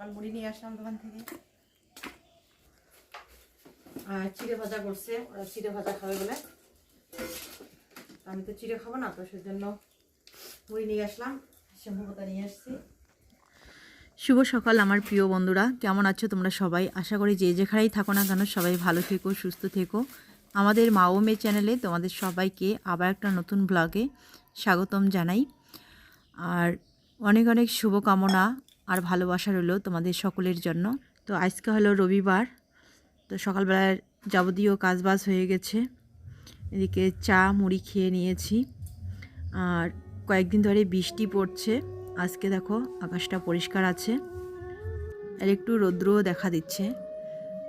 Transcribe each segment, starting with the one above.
সকাল মুড়ি নিয়ে আসলাম দোকান থেকে। চিড়ে ভাজা করছে, ওরা চিড়ে ভাজা খাবে বলে। আমি তো চিড়ে খাব না, তো সেজন্য মুড়ি নিয়ে আসলাম পাতা নিয়ে আসছি। শুভ সকাল আমার প্রিয় বন্ধুরা, কেমন আছো তোমরা সবাই? আশা করি যে যেখানেই থাকো না কেন সবাই ভালো থেকো, সুস্থ থেকো। আমাদের মা ও মেয়ে চ্যানেলে তোমাদের সবাইকে আবার একটা নতুন ব্লগে স্বাগতম জানাই। আর অনেক অনেক শুভকামনা আর ভালোবাসা রইল তোমাদের সকলের জন্য। তো আজকে হলো রবিবার, তো সকালবেলার যাবতীয় কাজবাজ হয়ে গেছে। এদিকে চা, মুড়ি খেয়ে নিয়েছি। আর কয়েকদিন ধরে বৃষ্টি পড়ছে। আজকে দেখো আকাশটা পরিষ্কার আছে। আর একটু রৌদ্রও দেখা দিচ্ছে।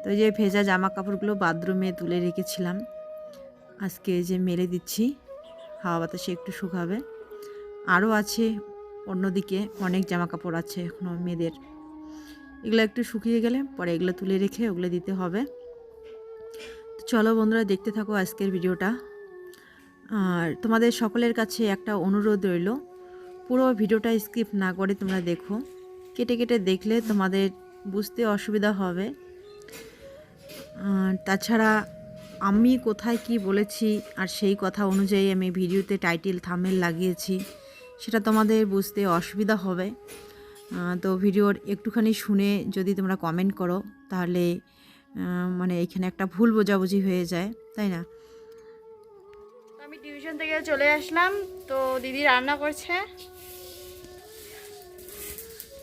তো যে ভেজা জামা কাপড়গুলো বাথরুমে তুলে রেখেছিলাম। আজকে যে মেলে দিচ্ছি, হাওয়া বাতাসে একটু শুকাবে। আরও আছে অন্যদিকে অনেক জামা কাপড় আছে এখনও মেয়েদের। এগুলো একটু শুকিয়ে গেলে পরে এগুলো তুলে রেখে ওগুলো দিতে হবে। তো চলো বন্ধুরা, দেখতে থাকো আজকের ভিডিওটা। আর তোমাদের সকলের কাছে একটা অনুরোধ রইল, পুরো ভিডিওটা স্কিপ না করে তোমরা দেখো। কেটে কেটে দেখলে তোমাদের বুঝতে অসুবিধা হবে। তাছাড়া আমি কোথায় কি বলেছি আর সেই কথা অনুযায়ী আমি ভিডিওতে টাইটেল, থামেল লাগিয়েছি। সেটা তোমাদের বুঝতে অসুবিধা হবে। তো ভিডিওর একটুখানি শুনে যদি তোমরা কমেন্ট করো তাহলে মানে এখানে একটা ভুল বোঝাবুঝি হয়ে যায় তাই না? তো আমি টিউশন থেকে চলে আসলাম তো দিদি রান্না করছে।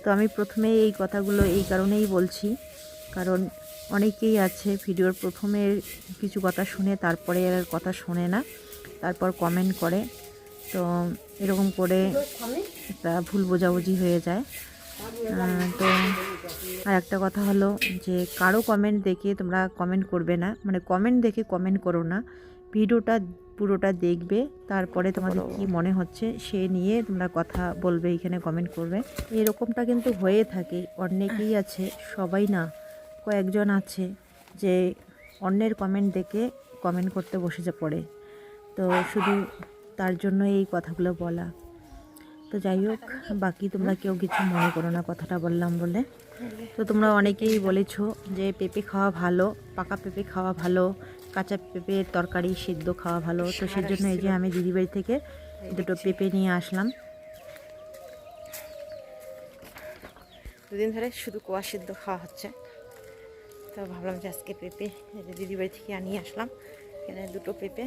তো আমি প্রথমে এই কথাগুলো এই কারণেই বলছি কারণ অনেকেই আছে ভিডিওর প্রথমে কিছু কথা শুনে তারপরে আর কথা শোনে না তারপর কমেন্ট করে। তো এরকম করে একটা ভুল বোঝাবুঝি হয়ে যায়। তো আর একটা কথা হলো যে কারও কমেন্ট দেখে তোমরা কমেন্ট করবে না। মানে কমেন্ট দেখে কমেন্ট করো না। ভিডিওটা পুরোটা দেখবে তারপরে তোমাদের কি মনে হচ্ছে সে নিয়ে তোমরা কথা বলবে এখানে কমেন্ট করবে। এরকমটা কিন্তু হয়ে থাকে অনেকেই আছে সবাই না কয়েকজন আছে যে অন্যের কমেন্ট দেখে কমেন্ট করতে বসে যা পড়ে। তো শুধু তার জন্য এই কথাগুলো বলা। তো যাই হোক, বাকি তোমরা কেউ কিছু মনে করো না কথাটা বললাম বলে। তো তোমরা অনেকেই বলেছ যে পেঁপে খাওয়া ভালো, পাকা পেঁপে খাওয়া ভালো, কাঁচা পেঁপের তরকারি সিদ্ধ খাওয়া ভালো। তো সেজন্য এই যে আমি দিদিবাড়ি থেকে দুটো পেঁপে নিয়ে আসলাম। দুদিন ধরে শুধু কোয়া সিদ্ধ খাওয়া হচ্ছে। তো ভাবলাম যে আজকে পেঁপে এই যে দিদি বাড়ি থেকে আনিয়ে আসলাম। এখানে দুটো পেঁপে।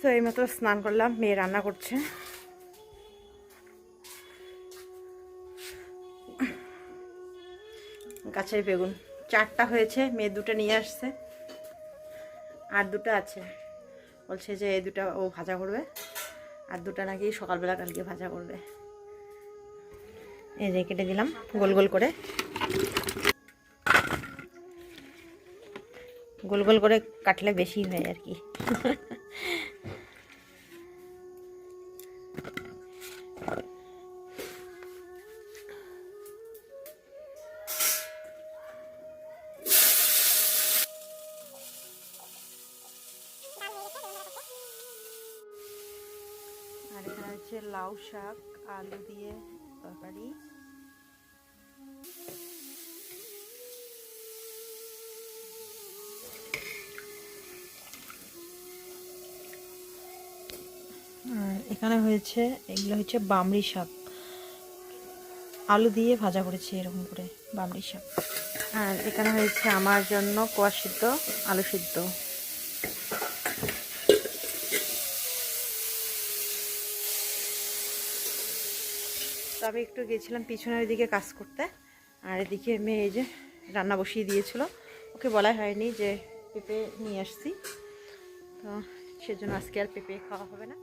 তো এই এইমাত্র স্নান করলাম, মেয়ে রান্না করছে। গাছের বেগুন। চারটা হয়েছে, মেয়ে দুটো নিয়ে আসছে। আর দুটো আছে। বলছে যে এই দুটো ও ভাজা করবে। আর দুটো নাকি সকালবেলা কালকে ভাজা করবে। এই যে কেটে দিলাম, গোল গোল করে। গোল গোল করে কাটলে বেশি হয় আর কি। হচ্ছে লাউ শাক, আলু দিয়ে তরকারি। এখানে হয়েছে, এগুলো হচ্ছে বামড়ি শাক। আলু দিয়ে ভাজা করেছি এরকম করে, বামড়ি শাক। আর এখানে হয়েছে আমার জন্য কোয়া সিদ্ধ আলু সিদ্ধ। আমি একটু গেছিলাম পিছনের দিকে কাজ করতে, আর এদিকে মেয়ে এই যে রান্না বসিয়ে দিয়েছিল। ওকে বলা হয়নি যে পেঁপে নিয়ে আসছি। তো সেজন্য আজকে আর পেঁপে খাওয়া হবে না।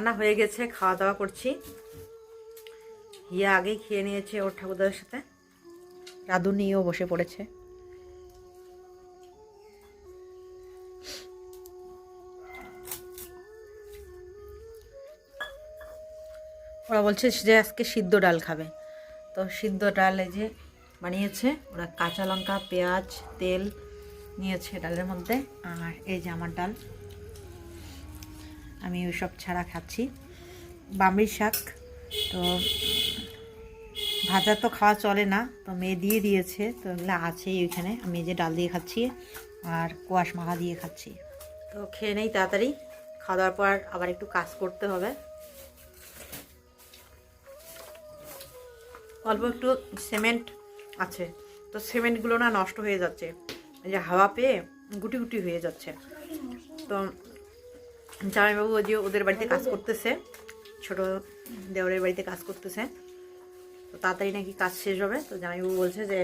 রান্না হয়ে গেছে খাওয়া দাওয়া করছি। গিয়ে আগেই খেয়ে নিয়েছে ওর ঠাকুরদের সাথে। রাঁধুনিও বসে পড়েছে। ওরা বলছে যে আজকে সিদ্ধ ডাল খাবে। তো সিদ্ধ ডাল এই যে বানিয়েছে, ওরা কাঁচা লঙ্কা, পেঁয়াজ, তেল নিয়েছে ডালের মধ্যে। আর এই যে আমার ডাল। আমি ওইসব ছাড়া খাচ্ছি। বামড়ি শাক, তো ভাজা তো খাওয়া চলে না, তো মেয়ে দিয়ে দিয়েছে, তো এগুলো আছেই ওইখানে। আমি যে ডাল দিয়ে খাচ্ছি আর কোয়াশ মাখা দিয়ে খাচ্ছি। তো খেয়ে নেই তাড়াতাড়ি, খাওয়া দাওয়ার পর আবার একটু কাজ করতে হবে। অল্প একটু সিমেন্ট আছে, তো সিমেন্টগুলো না নষ্ট হয়ে যাচ্ছে। এই যে হাওয়া পেয়ে গুটি গুটি হয়ে যাচ্ছে। তো জামাইবাবু যে ওদের বাড়িতে কাজ করতেছে, ছোট দেওরের বাড়িতে কাজ করতেছে। তো তাড়াতাড়ি নাকি কাজ শেষ হবে। তো জামাইবাবু বলছে যে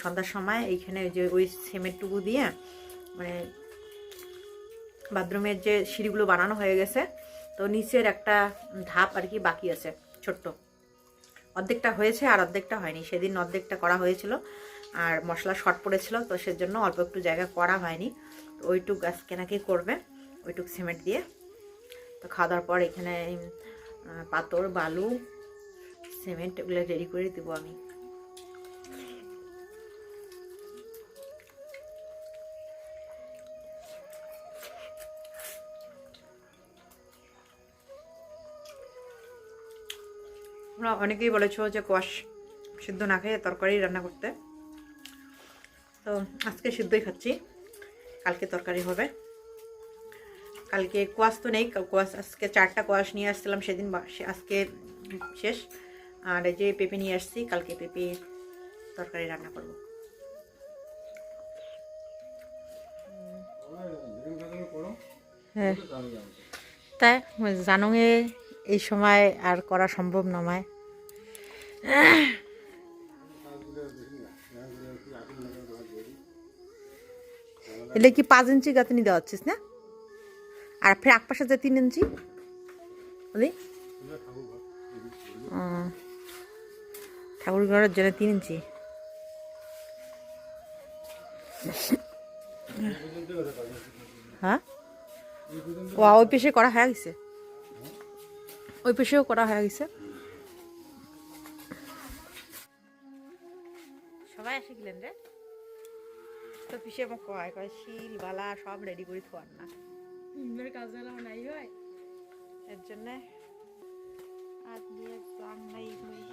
সন্ধ্যার সময় এইখানে যে ওই সিমেন্টটুকু দিয়ে মানে বাথরুমের যে সিঁড়িগুলো বানানো হয়ে গেছে, তো নিচের একটা ধাপ আর কি বাকি আছে, ছোট্ট। অর্ধেকটা হয়েছে আর অর্ধেকটা হয়নি। সেদিন অর্ধেকটা করা হয়েছিল আর মশলা শর্ট পড়েছিল, তো সেজন্য অল্প একটু জায়গা করা হয়নি। তো ওইটুক গাছ কেনাকে করবে। ওইটুক সিমেন্ট দিয়ে। তো খাওয়া দাওয়ার পর এখানে পাথর বালু, সিমেন্ট এগুলো রেডি করে দেবো আমি। অনেকেই বলেছ যে কোয়াশ সিদ্ধ না খেয়ে তরকারি রান্না করতে। তো আজকে সিদ্ধই খাচ্ছি। কালকে তরকারি হবে। কালকে কোয়াশ তো নেই কোয়াশ আজকে চারটা কোয়াশ নিয়ে আসছিলাম, সেদিন আজকে শেষ। আর এই যে পেঁপে নিয়ে আসছি, কালকে পেঁপে তরকারি রান্না করব। হ্যাঁ। তাই জানুঙে এই সময় আর করা সম্ভব নয় এলে কি পাঁচ ইঞ্চি গাঁথনি দেওয়া হচ্ছিস না? আর ফের একপাশে যে তিন ইঞ্চি? ঠাকুর ঘরের জন্য তিন ইঞ্চি। হ্যাঁ? ও ওই পেশে করা হয়ে গেছে। ওই পেশেও করা হয়ে গেছে। সবাই এসে গেলেন রে? তো পিসে মোক কয় কয়, শিল, বালা, সব রেডি করে থোয়ার না। কাজ নাই হয়। এর জন্যে আর দিয়ে প্লান নাই হ্যাঁ।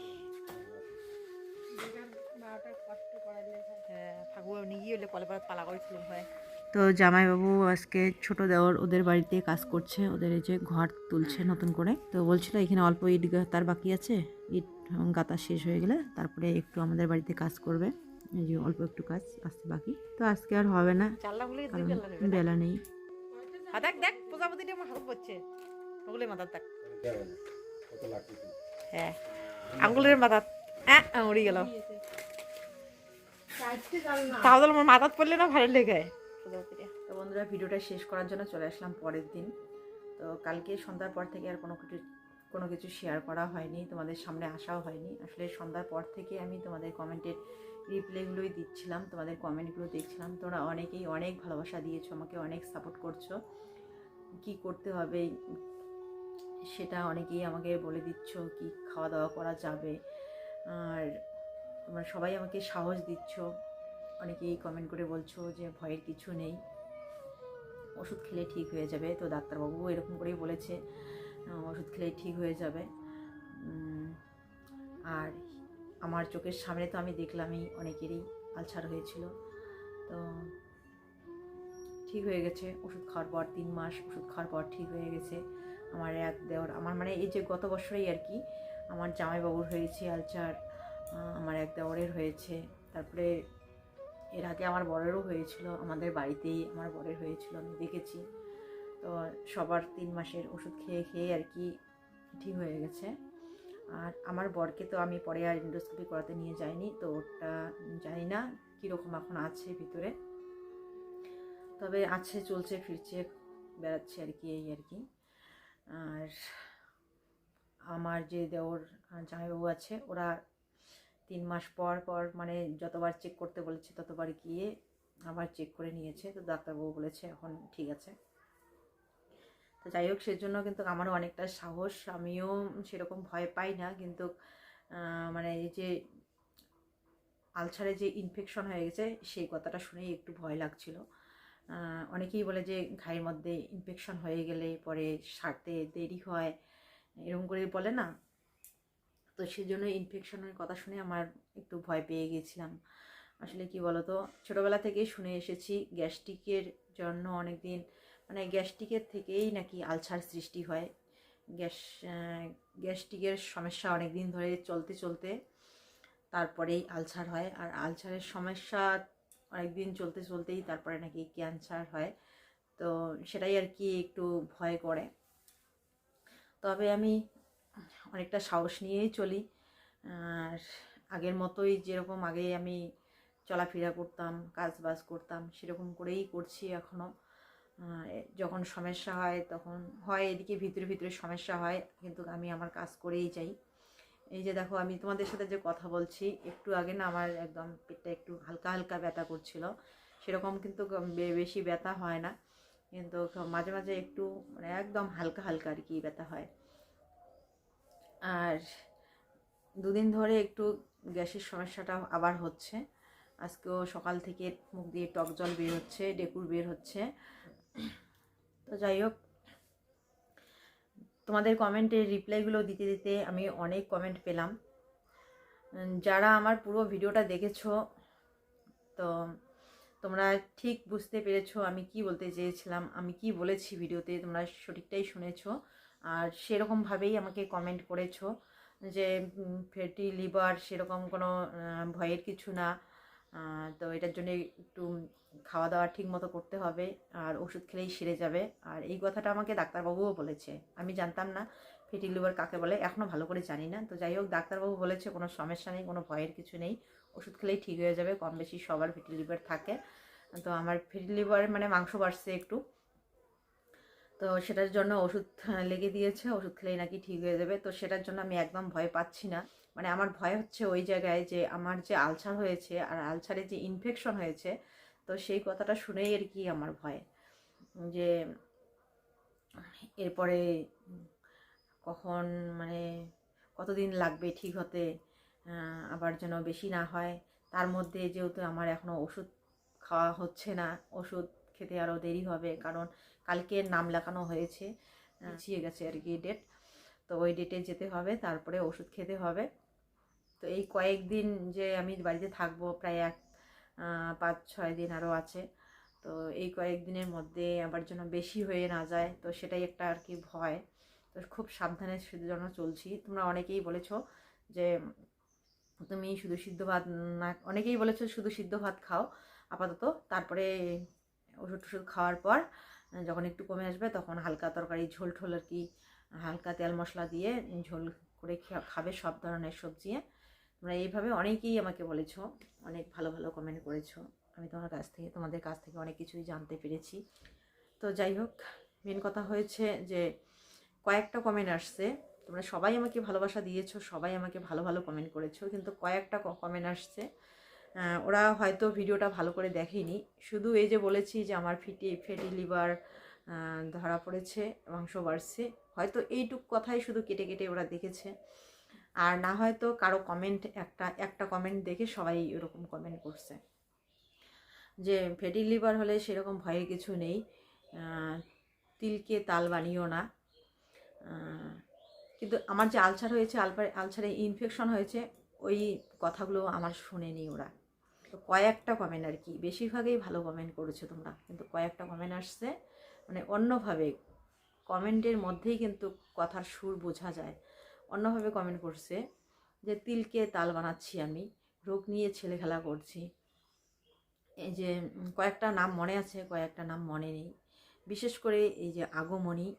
হয় তো জামাইবাবু আজকে ছোট দেওয়ার ওদের বাড়িতে কাজ করছে ওদের এই যে ঘর তুলছে নতুন করে। তো বলছিল এখানে অল্প ইট গাতার বাকি আছে ইট গাতা শেষ হয়ে গেলে তারপরে একটু আমাদের বাড়িতে কাজ করবে। এই যে অল্প একটু কাজ আসতে বাকি। তো আজকে আর হবে না কারণ বেলা নেই। দেখ দেখ, প্রজাপতিটা আমার হাত পড়ছে ওগুলি মাথার দেখ হ্যাঁ আঙ্গুলের মাথা হ্যাঁ উড়ি গেল। তাহলে আমার মাথাত পড়লে না ভালো লেগে? তো বন্ধুরা, ভিডিওটা শেষ করার জন্য চলে আসলাম পরের দিন। তো কালকে সন্ধ্যার পর থেকে আর কোনো কিছু কোনো কিছু শেয়ার করা হয়নি। তোমাদের সামনে আসাও হয়নি। আসলে সন্ধ্যার পর থেকে আমি তোমাদের কমেন্টের রিপ্লাইগুলোই দিচ্ছিলাম, তোমাদের কমেন্টগুলো দেখছিলাম। তোমরা অনেকেই অনেক ভালোবাসা দিয়েছ, আমাকে অনেক সাপোর্ট করছ। কি করতে হবে সেটা অনেকেই আমাকে বলে দিচ্ছ, কি খাওয়া দাওয়া করা যাবে। আর তোমরা সবাই আমাকে সাহস দিচ্ছ। অনেকেই কমেন্ট করে বলছো যে ভয়ের কিছু নেই, ওষুধ খেলে ঠিক হয়ে যাবে। তো ডাক্তারবাবুও এরকম করেই বলেছে ওষুধ খেলেই ঠিক হয়ে যাবে। আর আমার চোখের সামনে তো আমি দেখলামই অনেকেরই আলসার হয়েছিল। তো ঠিক হয়ে গেছে, ওষুধ খাওয়ার পর তিন মাস ওষুধ খাওয়ার পর ঠিক হয়ে গেছে। আমার এক দেওয়ার, আমার মানে এই যে গত বছরেই আর কি, আমার জামাইবাবুর হয়েছে আলসার আমার এক দেওয়ারের হয়েছে। তারপরে এর আগে আমার বরেরও হয়েছিল, আমাদের বাড়িতেই আমার বরের হয়েছিল, আমি দেখেছি। তো সবার তিন মাসের ওষুধ খেয়ে খেয়ে আর কি ঠিক হয়ে গেছে। আর আমার বরকে তো আমি পরে আর ইন্ডোস্কোপি করাতে নিয়ে যাইনি, তো ওটা জানি না কীরকম এখন আছে ভিতরে। তবে আছে, চলছে, ফিরছে, বেড়াচ্ছে আর কি, এই আর কি। আর আমার যে দেওর জামাইবাবু আছে, ওরা তিন মাস পর পর মানে যতবার চেক করতে বলেছে ততবার গিয়ে আবার চেক করে নিয়েছে, তো ডাক্তারবাবু বলেছে এখন ঠিক আছে। তো যাই হোক, সেজন্য কিন্তু আমারও অনেকটা সাহস। আমিও সেরকম ভয় পাই না, কিন্তু মানে এই যে আলসারে যে ইনফেকশন হয়ে গেছে, সেই কথাটা শুনেই একটু ভয় লাগছিল। অনেকেই বলে যে ঘায়ের মধ্যে ইনফেকশন হয়ে গেলে পরে সারতে দেরি হয়, এরকম করে বলে না। তো সেই জন্য ইনফেকশনের কথা শুনে আমার একটু ভয় পেয়ে গেছিলাম। আসলে কি বলতো? ছোটোবেলা থেকেই শুনে এসেছি, গ্যাস্ট্রিকের জন্য অনেক দিন মানে গ্যাস্ট্রিকের থেকেই নাকি আলসার সৃষ্টি হয়। গ্যাস গ্যাস্ট্রিকের সমস্যা অনেক দিন ধরে চলতে চলতে তারপরেই আলসার হয়। আর আলসারের সমস্যা অনেক দিন চলতে চলতেই তারপরে নাকি ক্যান্সার হয়। তো সেটাই আর কি একটু ভয় করে। তবে আমি অনেকটা সাহস নিয়েই চলি। আর আগের মতোই যেরকম আগে আমি চলাফেরা করতাম, কাজ বাজ করতাম, সেরকম করেই করছি এখনও যখন সমস্যা হয় তখন হয় এদিকে ভিতরে ভিতরে সমস্যা হয়, কিন্তু আমি আমার কাজ করেই যাই। এই যে দেখো, আমি তোমাদের সাথে যে কথা বলছি, একটু আগে না আমার একদম পেটটা একটু হালকা হালকা ব্যথা করছিল। সেরকম কিন্তু বেশি ব্যথা হয় না, কিন্তু মাঝে মাঝে একটু মানে একদম হালকা হালকা আর কি ব্যথা হয়। আর দুদিন ধরে একটু গ্যাসের সমস্যাটা আবার হচ্ছে। আজকেও সকাল থেকে মুখ দিয়ে টক জল বের হচ্ছে, ডেকুর বের হচ্ছে। তো যাই হোক, তোমাদের কমেন্টের রিপ্লাইগুলো দিতে দিতে আমি অনেক কমেন্ট পেলাম। যারা আমার পুরো ভিডিওটা দেখেছ, তো তোমরা ঠিক বুঝতে পেরেছ আমি কি বলতে চেয়েছিলাম, আমি কি বলেছি ভিডিওতে তোমরা সঠিকটাই শুনেছো। আর সেরকমভাবেই আমাকে কমেন্ট করেছ যে ফ্যাটি লিভার সেরকম কোনো ভয়ের কিছু না। তো এটার জন্য একটু খাওয়া দাওয়া ঠিক মতো করতে হবে আর ওষুধ খেলেই সেরে যাবে। আর এই কথাটা আমাকে ডাক্তারবাবুও বলেছে। আমি জানতাম না, ফেটি লিভার কাকে বলে এখনও ভালো করে জানি না। তো যাই হোক, ডাক্তারবাবু বলেছে, কোনো সমস্যা নেই, কোনো ভয়ের কিছু নেই। ওষুধ খেলেই ঠিক হয়ে যাবে কম বেশি সবার ফেটি লিভার থাকে। তো আমার ফেটি লিভার মানে মাংস বাড়ছে একটু। তো সেটার জন্য ওষুধ লেগে দিয়েছে, ওষুধ খেলেই নাকি ঠিক হয়ে যাবে। তো সেটার জন্য আমি একদম ভয় পাচ্ছি না। মানে আমার ভয় হচ্ছে ওই জায়গায় যে আমার যে আলসার হয়েছে আর আলসারে যে ইনফেকশন হয়েছে তো সেই কথাটা শুনেই আর কি আমার ভয়। যে এরপরে কখন মানে কতদিন লাগবে ঠিক হতে আবার যেন বেশি না হয়। তার মধ্যে যেহেতু আমার এখনও ওষুধ খাওয়া হচ্ছে না ওষুধ খেতে আরও দেরি হবে কারণ কালকে নাম লেখানো হয়েছে পিছিয়ে গেছে আর কি ডেট তো ওই ডেটে যেতে হবে তারপরে ওষুধ খেতে হবে। তো এই কয়েকদিন যে আমি বাড়িতে থাকব প্রায় এক পাঁচ, ছয় দিন আরও আছে, তো এই কয়েকদিনের মধ্যে আবার যেন বেশি হয়ে না যায়, তো সেটাই একটা আর কি ভয়। তো খুব সাবধানে জন্য চলছি। তোমরা অনেকেই বলেছ যে তুমি শুধু সিদ্ধ ভাত না, অনেকেই বলেছ শুধু সিদ্ধ ভাত খাও আপাতত। তারপরে ওষুধ টষুধ খাওয়ার পর যখন একটু কমে আসবে তখন হালকা তরকারি, ঝোল ঠোল আর কি, হালকা তেল মশলা দিয়ে ঝোল করে খাবে সব ধরনের সবজি। তোমরা এইভাবে অনেকেই আমাকে বলেছ, অনেক ভালো ভালো কমেন্ট করেছ। আমি তোমার কাছ থেকে, তোমাদের কাছ থেকে অনেক কিছুই জানতে পেরেছি। তো যাই হোক মেন কথা হয়েছে যে কয়েকটা কমেন্ট আসছে। তোমরা সবাই আমাকে ভালোবাসা দিয়েছ, সবাই আমাকে ভালো ভালো কমেন্ট করেছ, কিন্তু কয়েকটা কমেন্ট আসছে। ওরা হয়তো ভিডিওটা ভালো করে দেখেনি। শুধু এই যে বলেছি যে আমার ফিটি ফেটি লিভার ধরা পড়েছে, মাংস বাড়ছে। হয়তো এইটুক কথাই শুধু কেটে কেটে ওরা দেখেছে। আর না হয়তো কারও কমেন্ট একটা একটা কমেন্ট দেখে সবাই এরকম কমেন্ট করছে। যে ফ্যাটি লিভার হলে সেরকম ভয়ের কিছু নেই। তিলকে তাল বানিও না। কিন্তু আমার যে আলসার হয়েছে, আলপার, আলসারে ইনফেকশন হয়েছে, ওই কথাগুলো আমার শুনেনি ওরা। তো কয়েকটা কমেন্ট আর কি, বেশিরভাগই ভালো কমেন্ট করেছ তোমরা। কিন্তু কয়েকটা কমেন্ট আসছে মানে অন্যভাবে কমেন্টের মধ্যেই কিন্তু কথার সুর বোঝা যায়। অন্যভাবে কমেন্ট করছে যে, তিলকে তাল বানাচ্ছি আমি, রোগ নিয়ে ছেলে খেলা করছি। এই যে কয়েকটা নাম মনে আছে, কয়েকটা নাম মনে নেই। বিশেষ করে এই যে আগমনী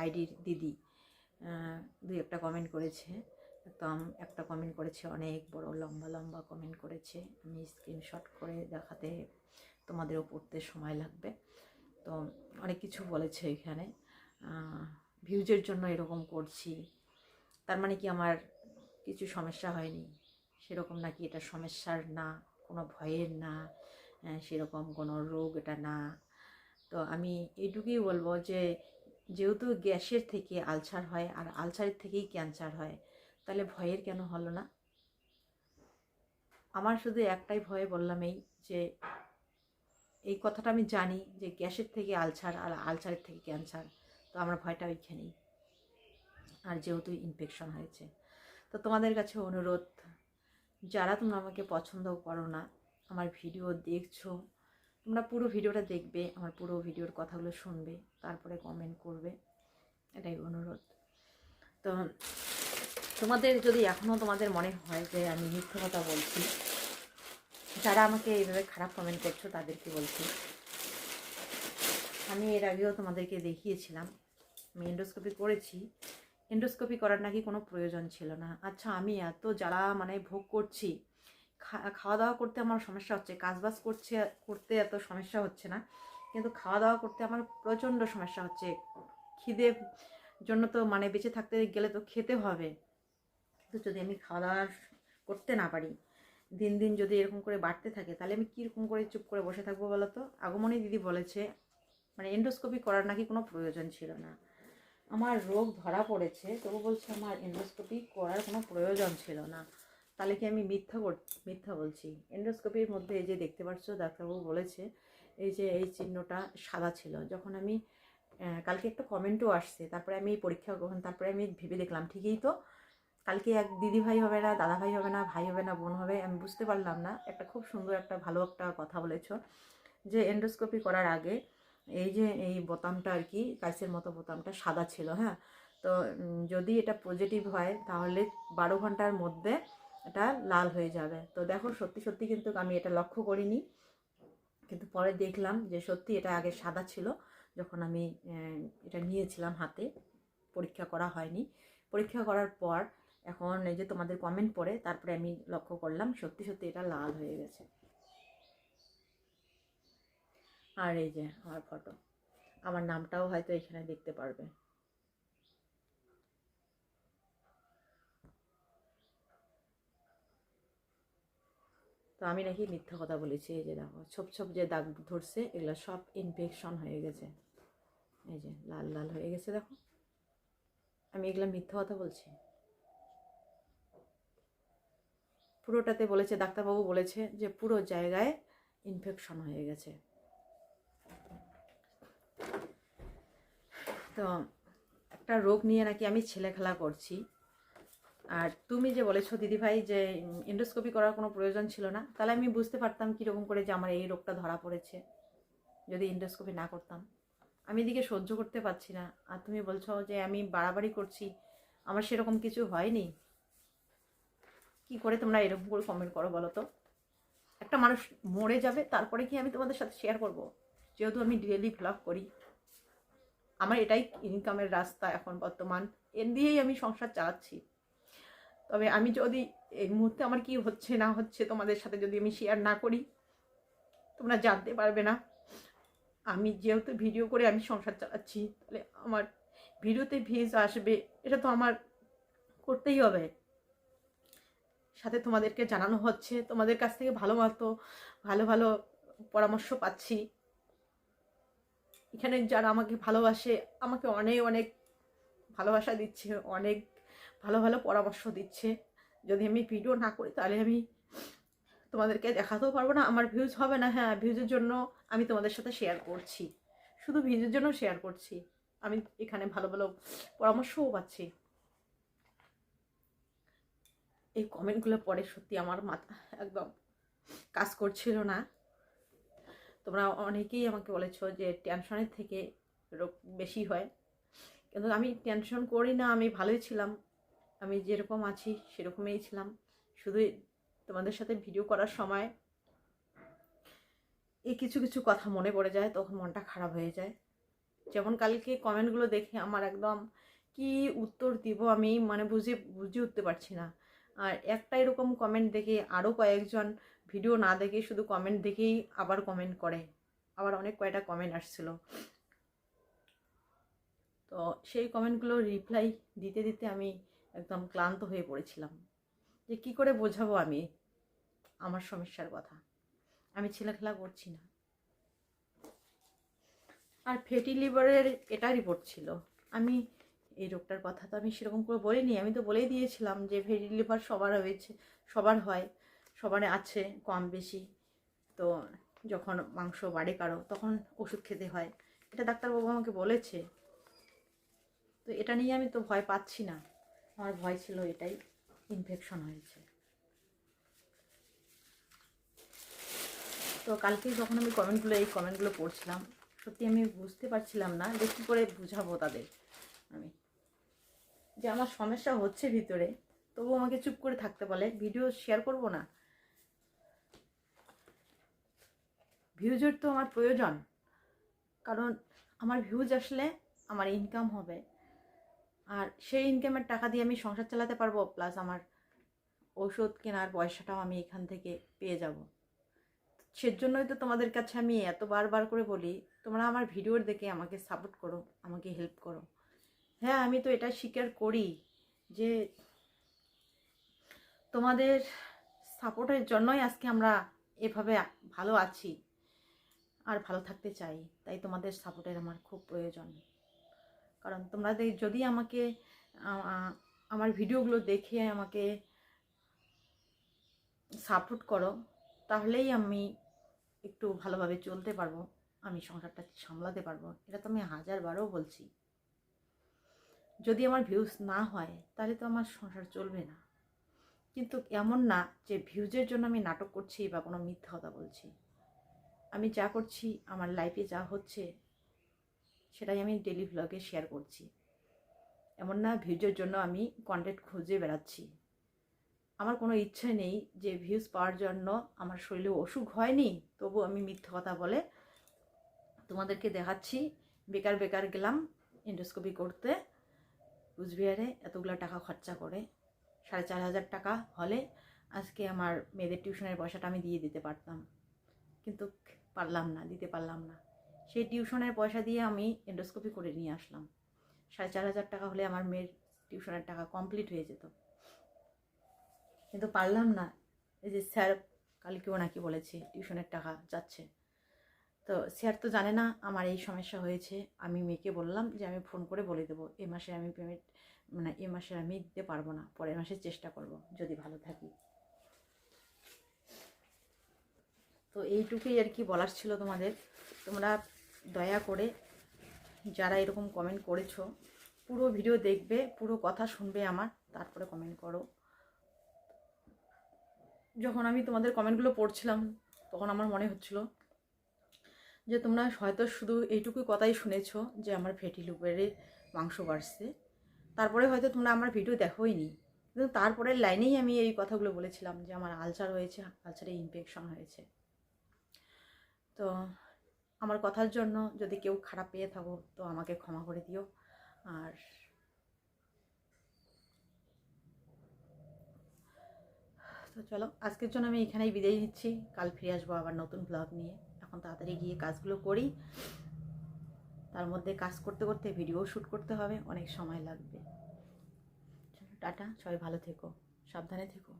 আইডির দিদি দুই একটা কমেন্ট করেছে। একদম একটা কমেন্ট করেছে অনেক বড়, লম্বা লম্বা কমেন্ট করেছে। আমি স্ক্রিনশট করে দেখাতে তোমাদেরও পড়তে সময় লাগবে। তো অনেক কিছু বলেছে এখানে। ভিউজের জন্য এরকম করছি। তার মানে কি আমার কিছু সমস্যা হয়নি? সেরকম নাকি এটা সমস্যার না কোনো ভয়ের না আহ, সেরকম কোনো রোগ এটা না। তো আমি এইটুকুই বলব যে যেহেতু গ্যাসের থেকে আলসার হয় আর আলসারের থেকেই ক্যান্সার হয় তাহলে ভয়ের কেন হলো না? আমার শুধু একটাই ভয়ে বললাম এই যে এই কথাটা আমি জানি যে গ্যাসের থেকে আলসার আর আলসারের থেকে ক্যান্সার তো আমার ভয়টা ওইখানেই। আর যেহেতু ইনফেকশন হয়েছে। তো তোমাদের কাছে অনুরোধ, যারা তোমরা আমাকে পছন্দ করো না, আমার ভিডিও দেখছ, তোমরা পুরো ভিডিওটা দেখবে, আমার পুরো ভিডিওর কথাগুলো শুনবে, তারপরে কমেন্ট করবে, এটাই অনুরোধ। তো তোমাদের যদি এখনও তোমাদের মনে হয় যে আমি মিথ্যে কথা বলছি, যারা আমাকে এইভাবে খারাপ কমেন্ট করছ তাদেরকে বলছি, আমি এর আগেও তোমাদেরকে দেখিয়েছিলাম, আমি এন্ডোস্কোপি করেছি এন্ডোস্কোপি করার নাকি কোনো প্রয়োজন ছিল না। আচ্ছা আমি এত যারা মানে ভোগ করছি। খাওয়া দাওয়া করতে আমার সমস্যা হচ্ছে, কাজবাজ করছে, করতে এত সমস্যা হচ্ছে না। কিন্তু খাওয়া দাওয়া করতে আমার প্রচণ্ড সমস্যা হচ্ছে। খিদে জন্য তো মানে বেঁচে থাকতে গেলে তো খেতে হবে। কিন্তু যদি আমি খাওয়া দাওয়া করতে না পারি, দিন দিন যদি এরকম করে বাড়তে থাকে, তাহলে আমি কীরকম করে চুপ করে বসে থাকব বলো তো? আগমনী দিদি বলেছে মানে এন্ডোস্কোপি করার নাকি কোনো প্রয়োজন ছিল না। আমার রোগ ধরা পড়েছে, তবু বলছে আমার এন্ডোস্কোপি করার কোনো প্রয়োজন ছিল না। তাহলে কি আমি মিথ্যা মিথ্যা বলছি? এন্ডোস্কোপির মধ্যে এই যে দেখতে পাচ্ছ, ডাক্তারবাবু বলেছে, এই যে এই চিহ্নটা সাদা ছিল। যখন আমি কালকে একটা কমেন্টও আসছে, তারপরে আমি পরীক্ষা গ্রহণ, তারপরে আমি ভেবে দেখলাম, ঠিকই তো। কালকে এক দিদি ভাই হবে না দাদা ভাই হবে না, ভাই হবে না, বোন হবে, আমি বুঝতে পারলাম না। একটা খুব সুন্দর একটা, ভালো একটা কথা বলেছ যে এন্ডোস্কোপি করার আগে এই যে এই বোতামটা আর কি কাইসের মতো বোতামটা সাদা ছিল হ্যাঁ? তো যদি এটা পজিটিভ হয়, তাহলে বারো ঘণ্টার মধ্যে এটা লাল হয়ে যাবে। তো দেখো, সত্যি সত্যি কিন্তু আমি এটা লক্ষ্য করিনি। কিন্তু পরে দেখলাম যে সত্যি এটা আগে সাদা ছিল, যখন আমি এটা নিয়েছিলাম হাতে। পরীক্ষা করা হয়নি। পরীক্ষা করার পর, এখন এই যে তোমাদের কমেন্ট পড়ে, তারপরে আমি লক্ষ্য করলাম সত্যি সত্যি এটা লাল হয়ে গেছে। আর এই যে আমার ফটো আমার নামটাও হয়তো এখানে দেখতে পারবে। তো আমি নাকি মিথ্যা কথা বলেছি, এই যে দেখো, ছোপ ছোপ যে দাগ ধরছে, এগুলো সব ইনফেকশন হয়ে গেছে। এই যে লাল লাল হয়ে গেছে, দেখো। আমি এগুলো মিথ্যা কথা বলছি? পুরোটাতে বলেছে, ডাক্তারবাবু বলেছে যে পুরো জায়গায় ইনফেকশন হয়ে গেছে। তো একটা রোগ নিয়ে নাকি আমি ছেলে খেলা করছি। আর তুমি যে বলেছ, দিদিভাই, যে এন্ডোস্কোপি করার কোনো প্রয়োজন ছিল না, তাহলে আমি বুঝতে পারতাম কীরকম করে যে আমার এই রোগটা ধরা পড়েছে, যদি এন্ডোস্কোপি না করতাম। আমি এদিকে সহ্য করতে পারছি না। আর তুমি বলছো যে আমি বাড়াবাড়ি করছি, আমার সেরকম কিছু হয়নি। কি করে তোমরা এরকম করে কমেন্ট করো বলো তো? একটা মানুষ মরে যাবে, তারপরে কি আমি তোমাদের সাথে শেয়ার করব? যেহেতু আমি ডেলি ভ্লগ করি। আমার এটাই ইনকামের রাস্তা এখন বর্তমান। এর দিয়েই আমি সংসার চালাচ্ছি। তবে আমি যদি এই মুহূর্তে আমার কি হচ্ছে, না হচ্ছে, তোমাদের সাথে যদি আমি শেয়ার না করি, তোমরা জানতে পারবে না। আমি যেহেতু ভিডিও করে আমি সংসার চালাচ্ছি, তাহলে আমার ভিডিওতে ভিউজ আসবে, এটা তো আমার করতেই হবে। সাথে তোমাদেরকে জানানো হচ্ছে, তোমাদের কাছ থেকে ভালো মতো, ভালো ভালো পরামর্শ পাচ্ছি। এখানে যারা আমাকে ভালোবাসে, আমাকে অনেক অনেক ভালোবাসা দিচ্ছে, অনেক ভালো ভালো পরামর্শ দিচ্ছে। যদি আমি ভিডিও না করি, তাহলে আমি তোমাদেরকে দেখাতেও পারব না। আমার ভিউজ হবে না হ্যাঁ ভিউজের জন্য আমি তোমাদের সাথে শেয়ার করছি। শুধু ভিউজের জন্য শেয়ার করছি। আমি এখানে ভালো ভালো পরামর্শও পাচ্ছি। এই কমেন্টগুলো পড়ে সত্যি আমার মাথা একদম কাজ করছিল না। তোমরা অনেকেই আমাকে বলেছ যে টেনশনের থেকে রোগ বেশি হয়। কিন্তু আমি টেনশন করি না, আমি ভালোই ছিলাম। আমি যেরকম আছি সেরকমই ছিলাম। শুধু তোমাদের সাথে ভিডিও করার সময় এই কিছু কিছু কথা মনে পড়ে যায়, তখন মনটা খারাপ হয়ে যায়। যেমন কালকে কমেন্টগুলো দেখে আমার একদম কি উত্তর দিব আমি মানে বুঝে বুঝে উঠতে পারছি না। আর একটা এরকম কমেন্ট দেখে আরও কয়েকজন ভিডিও না দেখে শুধু কমেন্ট দেখেই আবার কমেন্ট করে। আবার অনেক কয়টা কমেন্ট আসছিল। তো সেই কমেন্টগুলো রিপ্লাই দিতে দিতে আমি একদম ক্লান্ত হয়ে পড়েছিলাম। যে কি করে বোঝাবো আমি আমার সমস্যার কথা? আমি ছেলেখেলা করছি না। আর ফ্যাটি লিভারের এটা রিপোর্ট ছিল। আমি এই রোগটার কথা তো আমি সেরকম করে বলিনি। আমি তো বলেই দিয়েছিলাম যে ফ্যাটি লিভার সবার হয়েছে, সবার হয়। সবার আছে কম বেশি তো যখন মাংস বাড়ে কারও, তখন ওষুধ খেতে হয়। এটা ডাক্তারবাবু আমাকে বলেছে। তো এটা নিয়ে আমি তো ভয় পাচ্ছি না। আমার ভয় ছিল এটাই ইনফেকশন হয়েছে। তো কালকে যখন আমি কমেন্টগুলো, এই কমেন্টগুলো পড়ছিলাম, সত্যি আমি বুঝতে পারছিলাম না যে কী করে বুঝাবো তাদের আমি। যে আমার সমস্যা হচ্ছে ভিতরে তবু আমাকে চুপ করে থাকতে বলে, ভিডিও শেয়ার করব না? ভিউজের তো আমার প্রয়োজন। কারণ আমার ভিউজ আসলে আমার ইনকাম হবে। আর সেই ইনকামের টাকা দিয়ে আমি সংসার চালাতে পারব প্লাস আমার ওষুধ কেনার পয়সাটাও আমি এখান থেকে পেয়ে যাব। সেজন্যই তো তোমাদের কাছে আমি এত বারবার করে বলি, তোমরা আমার ভিডিওর দেখে আমাকে সাপোর্ট করো, আমাকে হেল্প করো। হ্যাঁ আমি তো এটা স্বীকার করি যে তোমাদের সাপোর্টের জন্যই আজকে আমরা এভাবে ভালো আছি। আর ভালো থাকতে চাই। তাই তোমাদের সাপোর্টের আমার খুব প্রয়োজন। কারণ তোমরা যদি আমাকে আমার ভিডিওগুলো দেখে আমাকে সাপোর্ট করো, তাহলেই আমি একটু ভালোভাবে চলতে পারব, আমি সংসারটা সামলাতে পারব। এটা তো আমি হাজারবারও বলছি। যদি আমার ভিউজ না হয়, তাহলে তো আমার সংসার চলবে না। কিন্তু এমন না যে ভিউজের জন্য আমি নাটক করছি বা কোনো মিথ্যা কথা বলছি। আমি যা করছি, আমার লাইফে যা হচ্ছে, সেটাই আমি ডেলি ব্লগে শেয়ার করছি। এমন না ভিউজের জন্য আমি কন্টেন্ট খুঁজে বেড়াচ্ছি। আমার কোনো ইচ্ছে নেই যে ভিউজ পাওয়ার জন্য আমার শরীরে অসুখ হয়নি, তবু আমি মিথ্যা কথা বলে তোমাদেরকে দেখাচ্ছি, বেকার বেকার গেলাম এন্ডোস্কোপি করতে। কুচবিহারে এতগুলো টাকা খরচা করে, সাড়ে চার হাজার টাকা হলে আজকে আমার মেয়েদের টিউশনের পয়সাটা আমি দিয়ে দিতে পারতাম। কিন্তু পারলাম না, দিতে পারলাম না। সেই টিউশনের পয়সা দিয়ে আমি এন্ডোস্কোপি করে নিয়ে আসলাম। সাড়ে চার হাজার টাকা হলে আমার মেয়ের টিউশনের টাকা কমপ্লিট হয়ে যেত। কিন্তু পারলাম না। এই যে স্যার কালকেও নাকি বলেছে টিউশনের টাকা যাচ্ছে। তো স্যার তো জানে না আমার এই সমস্যা হয়েছে। আমি মেয়েকে বললাম যে আমি ফোন করে বলে দেবো, এ মাসে আমি পেমেন্ট মানে এ মাসে আমি দিতে পারব না, পরের মাসে চেষ্টা করব, যদি ভালো থাকি। তো এইটুকুই আর কি বলার ছিল তোমাদের। তোমরা দয়া করে যারা এরকম কমেন্ট করেছ, পুরো ভিডিও দেখবে, পুরো কথা শুনবে আমার, তারপরে কমেন্ট করো। যখন আমি তোমাদের কমেন্টগুলো পড়ছিলাম, তখন আমার মনে হচ্ছিল যে তোমরা হয়তো শুধু এইটুকু কথাই শুনেছো যে আমার ফেটি লিভারের মাংস বাড়ছে। তারপরে হয়তো তোমরা আমার ভিডিও দেখোই নি। কিন্তু তারপরের লাইনেই আমি এই কথাগুলো বলেছিলাম যে আমার আলসার হয়েছে আলসারে ইনফেকশন হয়েছে। তো আমার কথার জন্য যদি কেউ খারাপ পেয়ে থাকো, তো আমাকে ক্ষমা করে দিও। আর তো চলো, আজকের জন্য আমি এখানেই বিদায় নিচ্ছি। কাল ফিরে আসব আবার নতুন ব্লগ নিয়ে। এখন তাড়াতাড়ি গিয়ে কাজগুলো করি। তার মধ্যে কাজ করতে করতে ভিডিও শ্যুট করতে হবে, অনেক সময় লাগবে। টাটা। সবাই ভালো থেকো, সাবধানে থেকো।